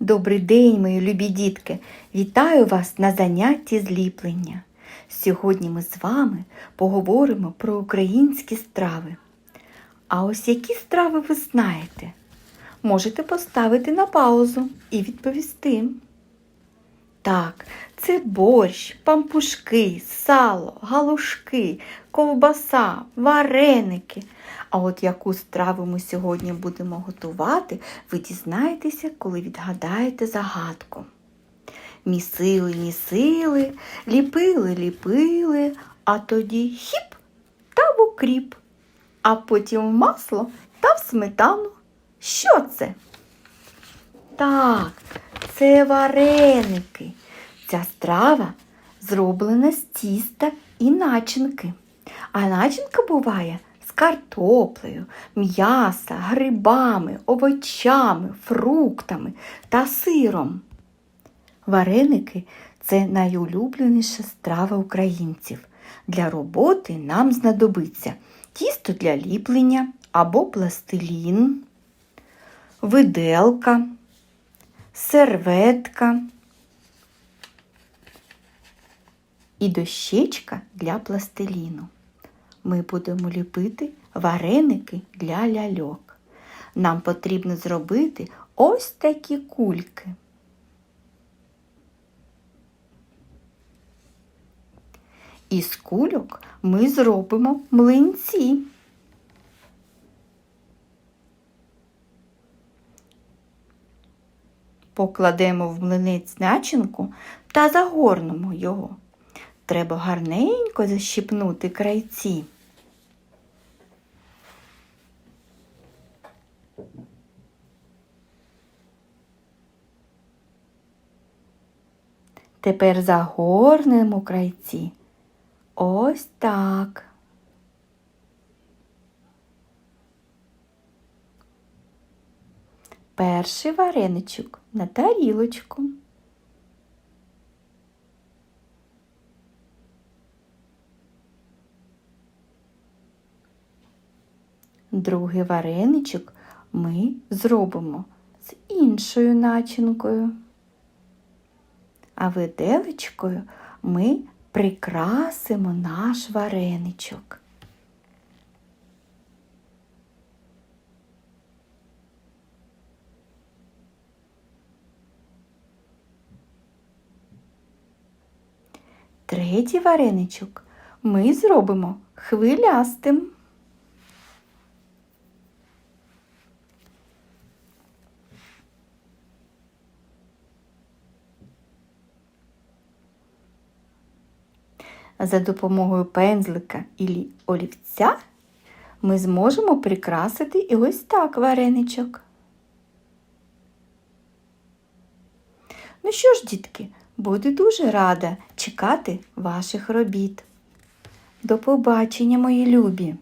Добрий день, мої любі дітки! Вітаю вас на занятті зліплення. Сьогодні ми з вами поговоримо про українські страви. А ось які страви ви знаєте? Можете поставити на паузу і відповісти. Так, це борщ, пампушки, сало, галушки, ковбаса, вареники. А от яку страву ми сьогодні будемо готувати, ви дізнаєтеся, коли відгадаєте загадку. Місили, місили, ліпили, ліпили, а тоді хіп та в укріп, а потім в масло та в сметану. Що це? Так, це вареники. Ця страва зроблена з тіста і начинки. А начинка буває з картоплею, м'яса, грибами, овочами, фруктами та сиром. Вареники це найулюбленіша страва українців. Для роботи нам знадобиться тісто для ліплення або пластилін, виделка, серветка і дощечка для пластиліну. Ми будемо ліпити вареники для ляльок. Нам потрібно зробити ось такі кульки. Із кульок ми зробимо млинці. Покладемо в млинець начинку та загорнемо його. Треба гарненько защіпнути крайці. Тепер загорнемо крайці. Ось так. Перший вареничок на тарілочку. Другий вареничок ми зробимо з іншою начинкою. А виделечкою ми прикрасимо наш вареничок. Третій вареничок ми зробимо хвилястим. За допомогою пензлика і олівця ми зможемо прикрасити і ось так вареничок. Ну що ж, дітки, буду дуже рада чекати ваших робіт. До побачення, мої любі!